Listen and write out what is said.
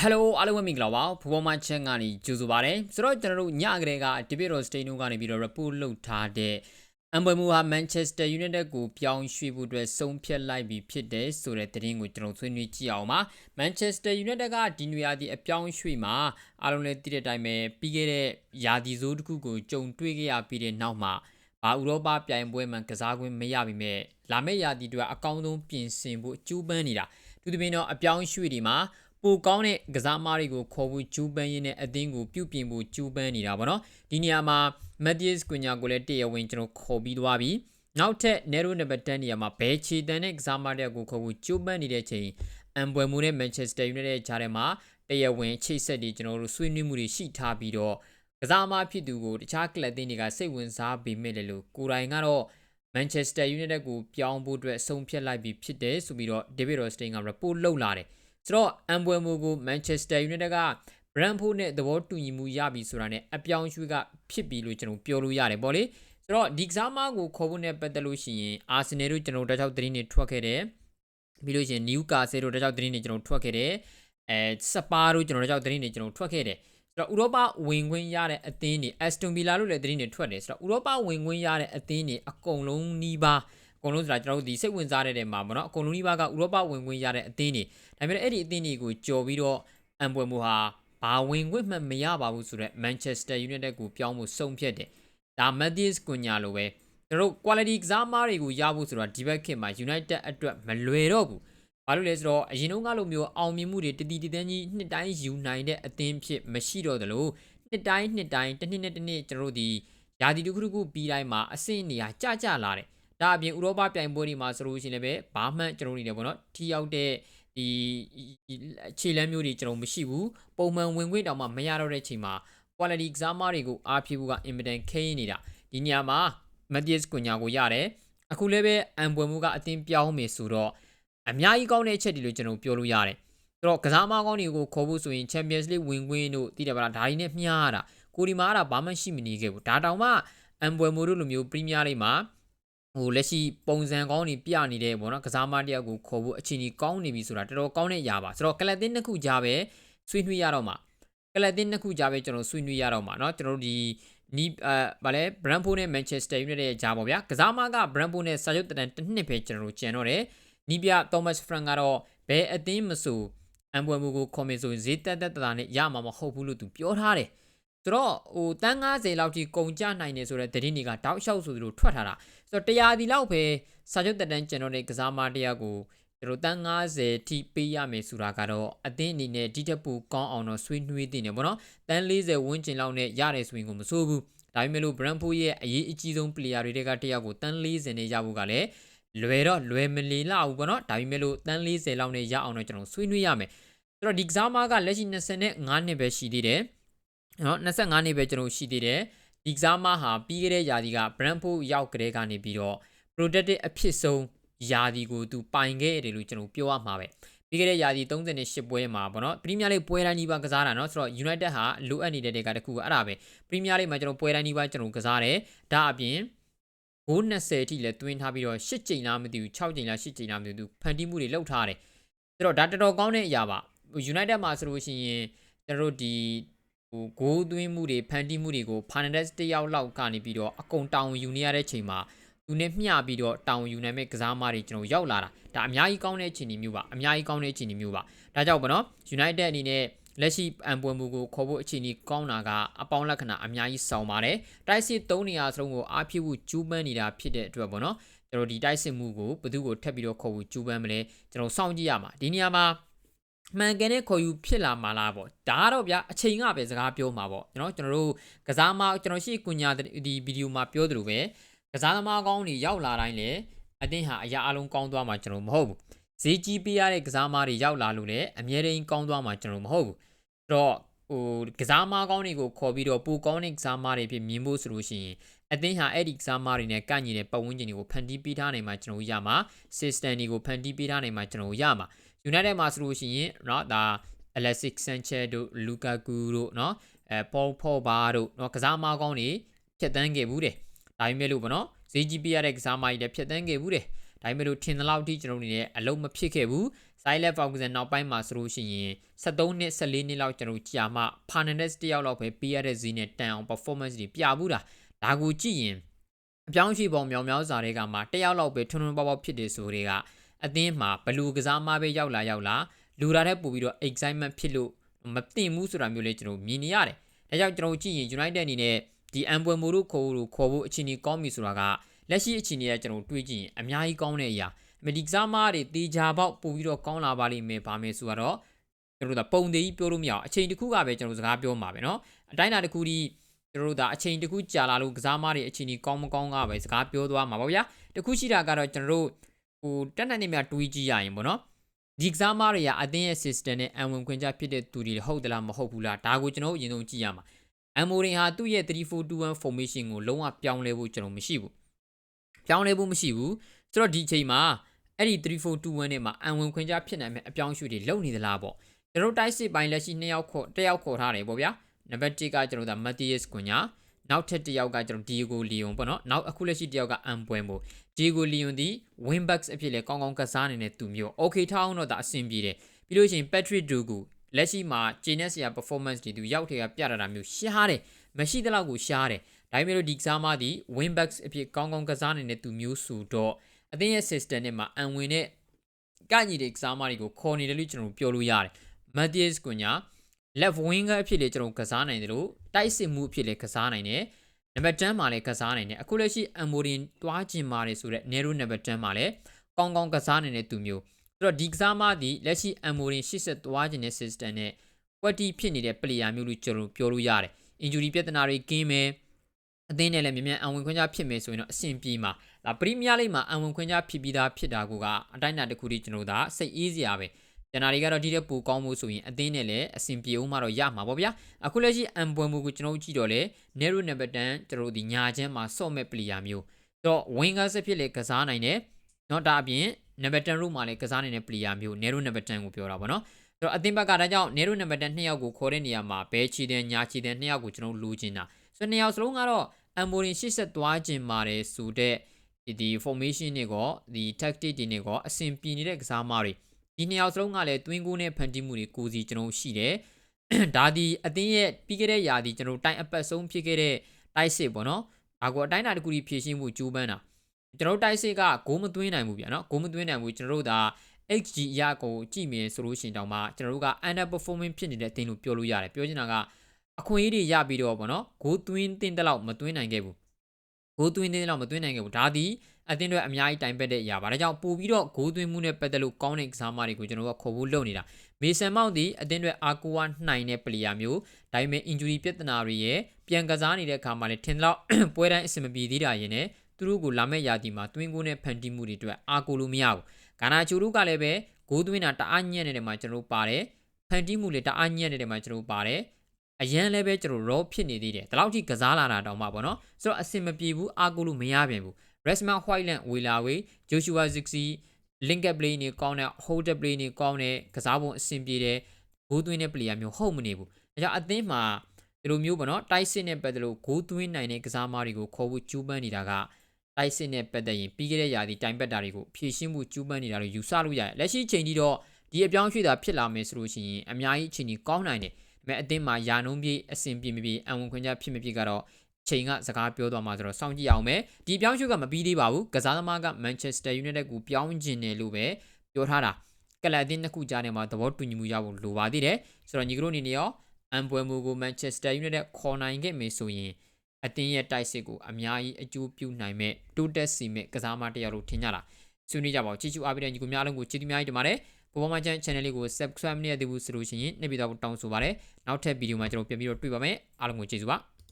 ဟယ်လိုအားလုံးပဲမင်္ဂလာပါဖူပေါ်မချန်ကနေကြိုဆိုပါရစေဆိုတော့ကျွန်တော်တို့ညကလေးကဒီဘီရိုစတိန်နိုကနေပြီးတော့ report လုပ်ထားတဲ့အမ်ဘွေမူဟာ Manchester United ကိုပြောင်းရွှေ့ဖို့အတွက်ဆုံးဖြတ်လိုက်ပြီးဖြစ်တယ်ဆိုတဲ့သတင်းကိုကျွန်တော်ဆွေးနွေးကြည့်အောင်ပါ Manchester United ကဒီနွေရာသီအပြောင်းရွှေ့မှာအားလုံးလည်းသိတဲ့အတိုင်းပဲပြီးခဲ့တဲ့ရာသီဆိုးတစ်ခုကိုကြုံတွေ့ခဲ့ရပြီးတဲ့နောက်မှာဘာဥရောပပြိုင်ပွဲမှာကစားခွင့်မရပါနဲ့လာမယ့်ရာသီတွေအကောင်းဆုံးပြင်ဆင်ဖို့အကျိုးပန်းနေတာသူတပင်းတော့အပြောင်းရွှေ့ဒီမှာ ပိုကောင်းတဲ့ကစားမားတွေကိုခေါ်ဖို့ဂျူပန်ရင်းနဲ့အသင်းကိုပြုပြင်ဖို့ဂျူပန်နေတာပေါ့နော်ဒီနေရာမှာမက်ဒီယစ်ကွန်ညာကိုလည်းတရားဝင်ကျွန်တော်ခေါ်ပြီးသွားပြီနောက်ထပ် Nero number 10နေရာမှာဘယ်ချီတန်တဲ့ကစားမားတွေကိုခေါ်ဖို့ဂျူပန်နေတဲ့ချိန်အမ်ဘွယ်မူနဲ့ Manchester United ရဲ့ဂျားထဲမှာတရားဝင်ချိတ်ဆက်တွေကျွန်တော်တို့ဆွေးနွေးမှုတွေရှိထားပြီးတော့ကစားမားဖြစ်သူကိုတခြားကလပ်တင်းတွေကစိတ်ဝင်စားပေမဲ့လည်းလို့ကိုယ်တိုင်ကတော့ Manchester United ကိုပြောင်းဖို့အတွက်ဆုံးဖြတ်လိုက်ပြီးဖြစ်တယ်ဆိုပြီးတော့ David Rostein က report လုပ်လာတယ် ဆိုတော့အမ်ဘွယ်မူကို Manchester United က Brentford နဲ့သဘောတူညီမှုရပြီဆိုတာနဲ့အပြောင်းရွှေ့ကဖြစ်ပြီလို့ကျွန်တော်ပြောလို့ရတယ်ပေါ့လေဆိုတော့ဒီကစားမကိုခေါ်ဖို့နဲ့ပတ်သက်လို့ရှိရင် Arsenal တို့ကျွန်တော်တို့တခြားသတင်းတွေထွက်ခဲ့တယ်ပြီးလို့ရှိရင် Newcastle တို့တခြားသတင်းတွေကျွန်တော်ထွက်ခဲ့တယ်အဲစပါတို့ကျွန်တော်တို့တခြားသတင်းတွေကျွန်တော်ထွက်ခဲ့တယ်ဆိုတော့ဥရောပဝင်ခွင့်ရတဲ့အသင်းတွေ Aston Villa လို့လည်းသတင်းတွေထွက်တယ်ဆိုတော့ဥရောပဝင်ခွင့်ရတဲ့အသင်းတွေအကုန်လုံးနီးပါးအ ကုန်လုံးဆိုတာကျွန်တော်တို့ဒီစိတ်ဝင်စားတဲ့နေရာမှာပေါ့နော်အကုန်လုံးနီးပါးကဥရောပဝင်ခွင့်ရတဲ့အသင်းတွေဒါပေမဲ့အဲ့ဒီအသင်းတွေကိုကြော်ပြီးတော့အမ်ပွဲမူဟာဘာဝင်ခွင့်မှမရပါဘူးဆိုတော့ Manchester United ကိုပြောင်းဖို့ဆုံးဖြတ်တယ်ဒါ Matheus Cunha လိုပဲကျွန်တော်တို့ quality ကစားမားတွေကိုရဖို့ဆိုတော့ဒီဘက်ခေတ်မှာ United အတွက်မလွယ်တော့ဘူးဘာလို့လဲဆိုတော့အရင်တုန်းကလိုမျိုးအောင်မြင်မှုတွေတတိတန်းကြီးနှစ်တိုင်းယူနိုင်တဲ့အသင်းဖြစ်မရှိတော့သလိုနှစ်တိုင်းနှစ်တိုင်းတစ်နှစ်နဲ့တစ်နှစ်ကျွန်တော်တို့ဒီယာတီတစ်ခုတစ်ခုပြီးတိုင်းမှာအဆင့်နေရာကြကြလာတယ် ဒါအပြင်ဥရောပပြိုင်ပွဲတွေမှာဆိုလို့ရှိရင်လည်းပဲဘာမှကျွန်တော်တို့နေတယ်ပေါ့နော်ထိရောက်တဲ့ဒီခြေလမ်းမျိုးတွေကျွန်တော်မရှိဘူးပုံမှန်ဝင်ခွင့်တောင်မှမရတော့တဲ့ချိန်မှာ quality ကစားမားတွေကိုအားဖြည့်ဖို့ကအင်မတန်ခဲရင်းနေတာဒီနေရာမှာ Matthias Cunha ကိုရတယ်အခုလည်းပဲအန်ပွဲမှုကအသင်းပြောင်းမယ်ဆိုတော့အများကြီးကောင်းတဲ့အချက်တွေလို့ကျွန်တော်ပြောလို့ရတယ်ဆိုတော့ကစားမကောင်းတွေကိုခေါ်ဖို့ဆိုရင် Champions League ဝင်ခွင့်တို့တည်တယ်ဗလားဒါတွေနဲ့မျှရတာကိုဒီမားတာဘာမှရှိမနေခဲ့ဘူးဒါတောင်မှအန်ပွဲမိုတို့လိုမျိုး Premier League မှာ ဟိုလက်ရှိပုံစံကောင်းတွေပြနေတဲ့ပေါ့နော်ကစားမတယောက်ကိုခေါ်ဖို့အချိန်ကြီးကောင်းနေပြီဆိုတာတော်တော်ကောင်းတဲ့အရာပါဆိုတော့ကလပ်တင်းနှစ်ခုကြားပဲဆွေးနွေးရတော့မှာကလပ်တင်းနှစ်ခုကြားပဲကျွန်တော်ဆွေးနွေးရတော့မှာเนาะကျွန်တော်တို့ဒီနီးအဲဗာလဲ Brentford နဲ့ Manchester United ရဲ့ကြားပေါ့ဗျာကစားမက Brentford နဲ့စာချုပ်တန်တစ်နှစ်ပဲကျွန်တော်တို့ကျန်တော့တယ်နီးပြ Thomas Frank ကတော့ဘယ်အသင်းမဆိုအမ်ပွဲမှုကိုခေါ်မယ်ဆိုရင်ဈေးတက်တက်တာနဲ့ရမှာမဟုတ်ဘူးလို့သူပြောထားတယ် ဆိုတော့ဟိုတန်း90လောက်ထိကုန်ကြနိုင်နေဆိုတဲ့သတင်းတွေကတောက်လျှောက်ဆိုသလိုထွက်ထားတာဆိုတော့တရားဒီလောက်ပဲစာချုပ်တက်တန်းကျွန်တော်တဲ့ကစားမတရားကိုကျွန်တော်တန်း90ထိပေးရမယ်ဆိုတာကတော့အသင်းအနေနဲ့ဒီတက်ပူကောင်းအောင်တော့ဆွေးနွေးတင်တယ်ပေါ့နော်တန်း40ဝန်းကျင်လောက်နဲ့ရတယ်ဆိုရင်ကိုမစိုးဘူးဒါပေမဲ့လို့ Brentford ရဲ့အရေးအကြီးဆုံး player တွေကတယောက်ကိုတန်း40နဲ့ရဖို့ကလည်းလွယ်တော့လွယ်မလီလောက်ဘူးပေါ့နော်ဒါပေမဲ့လို့တန်း40လောက်နဲ့ရအောင်တော့ကျွန်တော်ဆွေးနွေးရမယ်ဆိုတော့ဒီကစားမကလက်ရှိ25နှစ်ပဲရှိသေးတယ် နော်25နှစ်ပဲကျွန်တော်ရှိသေးတယ်ဒီကစားမဟာပြီးခဲ့တဲ့ယာတီက Brentford ရောက်ကြတဲ့ကနေပြီးတော့ productive အဖြစ်ဆုံးယာတီကိုသူပိုင်ခဲ့တယ်လို့ကျွန်တော်ပြောရမှာပဲပြီးခဲ့တဲ့ယာတီ38ပွဲမှာပေါ့နော်ပရီးမီးယားလိပွဲတိုင်းဒီပါကစားတာနော်ဆိုတော့ United ဟာလိုအပ်နေတဲ့တွေကတခုကအဲ့ဒါပဲပရီးမီးယားလိမှာကျွန်တော်ပွဲတိုင်းဒီပါကျွန်တော်ကစားတယ်ဒါအပြင်ဂိုး20အထိလည်းတွင်းထားပြီးတော့8ကြိမ်လားမသိဘူး6ကြိမ်လား8ကြိမ်လားမသိဘူးဖန်တီးမှုတွေလုပ်ထားတယ်ဆိုတော့ဒါတော်တော်ကောင်းတဲ့အရာပါ United မှာဆိုလို့ရှိရင်ကျွန်တော်တို့ဒီ ဟိုဂိုးသွင်းမှုတွေဖန်တီးမှုတွေကို Fernandes တယောက်လောက်ကနေပြီးတော့အကုန်တောင်းယူနေရတဲ့ချိန်မှာသူနဲ့မျှပြီးတော့တောင်းယူနိုင်မဲ့ကစားမတွေကျွန်တော်ရောက်လာတာဒါအများကြီးကောင်းတဲ့အခြေအနေမျိုးပါအများကြီးကောင်းတဲ့အခြေအနေမျိုးပါဒါကြောင့်ဗောနော် United အနေနဲ့လက်ရှိအန်ပွဲမှုကိုခေါ်ဖို့အခြေအနေကောင်းတာကအပေါင်းလက္ခဏာအများကြီးဆောင်ပါတယ်တိုက်စစ်3နေရာစလုံးကိုအားဖြစ်ဖို့ကျူးပန်းနေတာဖြစ်တဲ့အတွက်ပေါ့နော်ကျွန်တော်ဒီတိုက်စစ်မှုကိုဘယ်သူကိုထပ်ပြီးတော့ခေါ်ဖို့ကျူးပန်းမလဲကျွန်တော်စောင့်ကြည့်ရမှာဒီနေရာမှာ မှန်ကန်တဲ့ခေါ်ယူဖြစ်လာမှာလားပေါ့ဒါကတော့ဗျာအချိန်ကပဲစကားပြောမှာပေါ့ကျွန်တော်ကျွန်တော်တို့ကစားမကျွန်တော်ရှိကွညာဒီဗီဒီယိုမှာပြောသလိုပဲကစားသမားကောင်းတွေရောက်လာတိုင်းလေအတင်းဟာအရာအလုံးကောင်းသွားမှာကျွန်တော်မဟုတ်ဘူးဈေးကြီးပေးရတဲ့ကစားမတွေရောက်လာလို့လည်းအမြဲတမ်းကောင်းသွားမှာကျွန်တော်မဟုတ်ဘူးတော့ဟိုကစားမကောင်းတွေကိုခေါ်ပြီးတော့ပူကောင်းတဲ့ကစားမတွေဖြစ်မြင်ဖို့ဆိုလို့ရှိရင်အသင်းဟာအဲ့ဒီကစားမတွေနဲ့ကန့်ညီတဲ့ပတ်ဝန်းကျင်တွေကိုဖန်တီးပေးထားနိုင်မှာကျွန်တော်ရမှာ system တွေကိုဖန်တီးပေးထားနိုင်မှာကျွန်တော်ရမှာ United မှာဆိုလို့ရှိရင်เนาะဒါ Alexis Sanchez တို့ Lukaku တို့เนาะအဲ Paul Pogba တို့เนาะကစားမကောင်းတွေဖြတ်တန်းခဲ့ဘူးတယ်ဒါပေမဲ့လို့ဗောနော်ဈေးကြီးပြရတဲ့ကစားမကြီးလည်းဖြတ်တန်းခဲ့ဘူးတယ်ဒါပေမဲ့လို့ထင်သလောက်ထိကျွန်တော်အနေနဲ့အလုံးမဖြစ်ခဲ့ဘူးစ Tyler Ferguson နောက်ပိုင်းမှာဆိုလို့ရှိရင်73နှစ်14နှစ်လောက်ကျွန်တော်ကြာမှ Fernandez တယောက်လောက်ပဲပေးရတဲ့ဈေးနဲ့တန်အောင် performance တွေပြဘူးတာဒါကိုကြည့်ရင်အပြောင်းအရွှေ့ပုံမြောင်မြောင်စာတွေကမှတယောက်လောက်ပဲထွန်းထွန်းပေါက်ပေါက်ဖြစ်တယ်ဆိုတွေက အသင်းမှာဘလူကစားမပဲရောက်လာရောက်လာလူလာတဲ့ပို့ပြီးတော့ excitement ဖြစ်လို့မတင်ဘူးဆိုတာမျိုးလေးကျွန်တော်မြင်နေရတယ်ဒါကြောင့်ကျွန်တော်ကြည့်ရင် United အနေနဲ့ဒီအန်ပွဲမိုတို့ခေါ်လို့ခေါ်ဖို့အခြေအနေကောင်းပြီဆိုတာကလက်ရှိအခြေအနေကကျွန်တော်တွေးကြည့်ရင်အများကြီးကောင်းတဲ့အရာမဒီကစားမားတွေတေချာပေါက်ပို့ပြီးတော့ကောင်းလာပါလိမ့်မယ်ဗာမယ်ဆိုတော့ကျွန်တော်တို့ကပုံသေးကြီးပြောလို့မရအောင်အချိန်တစ်ခုကပဲကျွန်တော်စကားပြောမှာပဲเนาะအတိုင်းအတာတစ်ခုဒီကျွန်တော်တို့ဒါအချိန်တစ်ခုကြာလာလို့ကစားမားတွေအချိန်ကြီးကောင်းမကောင်းကပဲစကားပြောသွားမှာပေါ့ဗျာတစ်ခုရှိတာကတော့ကျွန်တော်တို့ ဟိုတက်နိုင်နေမြတွေးကြည့်ရရင်ပေါ့နော်ဒီကစားမားတွေကအတင်းရဲ့ system နဲ့အံဝင်ခွင့်ကြဖြစ်တဲ့သူတွေဟုတ်သလားမဟုတ်ဘူးလားဒါကိုကျွန်တော်တို့အရင်ဆုံးကြည့်ရမှာအမ်မိုရင်ဟာသူ့ရဲ့3421 formation ကိုလုံးဝပြောင်းလဲဖို့ကျွန်တော်မရှိဘူးပြောင်းလဲဖို့မရှိဘူးဆိုတော့ဒီအချိန်မှာအဲ့ဒီ3421နဲ့မှာအံဝင်ခွင့်ကြဖြစ်နိုင်မဲ့အပြောင်းအရွှေ့တွေလုပ်နေသလားပေါ့ကျွန်တော်တိုက်စစ်ပိုင်းလက်ရှိ2ယောက်ခေါ်1ယောက်ခေါ်ထားတယ်ပေါ့ဗျာနံပါတ်1ကကျွန်တော်ဒါမတ်တီးယက်စ်ကွန်ညာ နောက်ထပ်တစ်ယောက်ကကျွန်တော်ဒီယိုဂိုလီယွန်ပေါ့နော်နောက်အခုလက်ရှိတစ်ယောက်ကအမ်ပွဲမို့ဒီယိုဂိုလီယွန်ဒီ wing backs အဖြစ်လဲကောင်းကောင်းကစားနေတဲ့သူမျိုး okay ထားအောင်တော့ဒါအဆင်ပြေတယ်ပြီးလို့ရှိရင် Patrick Dugu လက်ရှိမှာ JNS ရာ performance တွေသူရောက်ထဲကပြတာတာမျိုးရှားတယ်မရှိတဲ့လောက်ကိုရှားတယ်ဒါပေမဲ့လို့ဒီကစားမသည် wing backs အဖြစ်ကောင်းကောင်းကစားနေတဲ့သူမျိုးဆိုတော့အသင်းရဲ့ system နဲ့မှာအန်ဝင်တဲ့ကညီတဲ့ကစားမတွေကိုခေါ်နေတယ်လို့ကျွန်တော်ပြောလို့ရတယ် Matthias ကွညာ left winger အဖြစ်လေကျွန်တော်ကစားနိုင်တယ်လို့တိုက်စစ်မှုအဖြစ်လေကစားနိုင်တယ်နံပါတ်10မှာလည်းကစားနိုင်တယ်အခုလက်ရှိ Amorin တွားကျင်ပါတယ်ဆိုတော့ Nero နံပါတ်10မှာလည်းကောင်းကောင်းကစားနေတဲ့သူမျိုးဆိုတော့ဒီကစားမသည်လက်ရှိ Amorin 80တွားကျင်တဲ့ system နဲ့ကွက်တီဖြစ်နေတဲ့ player မျိုးလို့ကျွန်တော်ပြောလို့ရတယ် injury ပြဿနာတွေကင်းမယ်အသင်းနဲ့လည်းမြ мян အဝင်ခွင့်ကြဖြစ်မယ်ဆိုရင်တော့အဆင်ပြေမှာဒါပရီးမီးယားလိဂ်မှာအဝင်ခွင့်ကြဖြစ်ပြီးသားဖြစ်တာကအတိုင်းအတာတစ်ခုတည်းကျွန်တော်ဒါစိတ်အေးစရာပဲ ကျန်တာတွေကတော့ဒီတဲ့ပိုကောင်းမှုဆိုရင်အသင်းနဲ့လည်းအဆင်ပြေအောင်မှတော့ရမှာပေါ့ဗျာအခုလက်ရှိအမ်ပွဲမှုကိုကျွန်တော်ကြည့်တော့လေ Nero number 10ကျွန်တော်ဒီညာချမ်းမှာဆော့မဲ့ player မျိုးတော့ winger ဆက်ဖြစ်လေကစားနိုင်တယ်เนาะဒါအပြင် number 10 row မှာလည်းကစားနိုင်တဲ့ player မျိုး Nero number 10ကိုပြောတာပေါ့နော်အဲ့တော့အသင်းဘက်ကဒါကြောင့် Nero number 10နှစ်ယောက်ကိုခေါ်တဲ့နေရာမှာဘဲချီတဲ့ညာချီတဲ့နှစ်ယောက်ကိုကျွန်တော်လိုချင်တာဆိုတော့နှစ်ယောက်စလုံးကတော့ Amorin 80သွားခြင်းပါတယ်ဆိုတဲ့ဒီဒီ formation တွေကောဒီ tactic တွေနဲ့ကောအဆင်ပြေနေတဲ့ကစားမတွေ ဒီနှစ်ယောက်စလုံးကလည်း twin goal နဲ့ဖန်တီးမှုတွေကိုစီကျွန်တော်ရှိတယ်ဒါဒီအသင်းရဲ့ပြီးခဲ့တဲ့ຢာဒီကျွန်တော်တိုင်အပတ်ဆုံးဖြစ်ခဲ့တဲ့တိုက်စစ်ပေါ့နော်ဒါကိုအတိုင်းအတာတစ်ခုကြီးဖြည့်ရှင်းမှုကြိုးပမ်းတာကျွန်တော်တိုက်စစ်ကဂိုးမသွင်းနိုင်ဘူးဗျာနော်ဂိုးမသွင်းနိုင်ဘူးကျွန်တော်တို့ဒါ XG အရာကိုကြည့်မြင်ဆိုလို့ရှိရင်တောင်မှကျွန်တော်တို့က underperforming ဖြစ်နေတဲ့အသင်းလို့ပြောလို့ရတယ်ပြောချင်တာကအခွင့်အရေးတွေရပြီးတော့ပေါ့နော်ဂိုးသွင်းတင်တဲ့လောက်မသွင်းနိုင်ခဲ့ဘူး ဂိုးသွင်းတင်တဲ့လောက်မသွင်းနိုင်ခဲ့ဘူးဒါသည်အသင်းတွေအများကြီးတိုင်ပက်တဲ့အရာပါဒါကြောင့်ပို့ပြီးတော့ဂိုးသွင်းမှုနဲ့ပတ်သက်လို့ကောင်းတဲ့ကစားမတွေကိုကျွန်တော်တို့ကခေါ်ဖို့လုပ်နေတာမေဆန်မောက်ဒီအသင်းတွေအာကူဝနိုင်တဲ့ပလီယာမျိုးဒါပေမဲ့ injury ပြဿနာတွေရဲ့ပြန်ကစားနေတဲ့အခါမှာလည်းထင်တော့ပွဲတိုင်းအဆင်မပြေသေးတာရင်နဲ့သူတို့ကိုလာမဲ့ရာသီမှာတွင်းကိုနဲ့ဖန်တီးမှုတွေအတွက်အာကူလို့မရဘူးဂါနာချိုတို့ကလည်းပဲဂိုးသွင်းတာတအားညံ့နေတဲ့မှာကျွန်တော်တို့ပါတယ်ဖန်တီးမှုလည်းတအားညံ့နေတဲ့မှာကျွန်တော်တို့ပါတယ် အရန်လည်းပဲကျွန်တော် raw ဖြစ်နေသေးတယ်ဒီလောက်ထိကစားလာတာတောင်မှပေါ့နော်ဆိုတော့အဆင်မပြေဘူးအာကူလို့မရပြန်ဘူး Resman Whiteland ဝေလာဝေ Joshua Zixi link up play နေကောင်းတဲ့ hold up play နေကောင်းတဲ့ကစားပုံအဆင်ပြေတဲ့ဂိုးသွင်းတဲ့ player မျိုးဟုတ်မနေဘူးဒါကြောင့်အသင်းမှာဒီလိုမျိုးပေါ့နော်တိုက်စစ်နဲ့ပတ်သက်လို့ဂိုးသွင်းနိုင်တဲ့ကစားမားတွေကိုခေါ်ဖို့ကျူးပန်းနေတာကတိုက်စစ်နဲ့ပတ်သက်ရင်ပြီးခဲ့တဲ့ရာသီတိုင်ပတ်တာတွေကိုဖြည့်ရှင်းမှုကျူးပန်းနေတာလို့ယူဆလို့ရတယ်လက်ရှိချိန်ထိတော့ဒီအပြောင်းရွှေ့တာဖြစ်လာမယ်ဆိုလို့ရှိရင်အများကြီးအချိန်ကြီးကောင်းနိုင်တယ်ဒါပေ မဲ့အသင်းမှာယာနုံးပြေးအဆင်ပြေမပြေအဝင်ခွင့်ကြဖြစ်မဖြစ်ကတော့ချိန်ကစကားပြောသွားမှာဆိုတော့စောင့်ကြည့်အောင်မယ်ဒီပြောင်းရွှေ့ကမပြီးသေးပါဘူးကစားသမားက Manchester United ကိုပြောင်းကျင်တယ်လို့ပဲပြောထားတာကလပ်အသင်းနှစ်ခုကြားထဲမှာသဘောတူညီမှုရဖို့လိုပါသေးတယ်ဆိုတော့ညီကတို့အနေနဲ့ရောအမ်ပွဲမူကို Manchester United ခေါ်နိုင်ခဲ့မယ်ဆိုရင်အတင်းရဲ့တိုက်စစ်ကိုအများကြီးအကျိုးပြုနိုင်မဲ့တိုးတက်စီမဲ့ကစားမတစ်ယောက်လို့ထင်ကြလားဆွေးနွေးကြပါဦးချစ်ချူအားပေးတဲ့ညီကိုများလုံးကိုချစ်သူများကြီးတင်ပါတယ် ပေါ်ပေါ်မှာချန် channel လေးကို subscribe မလုပ်သေးဘူးဆိုလို့ရှိရင်နှိပ်ပြီးတော့တောင်းဆိုပါရစေနောက်ထပ်ဗီဒီယိုမှာကျွန်တော်ပြန်ပြီးတော့တွေ့ပါမယ်အားလုံးကိုကျေးဇူးပါ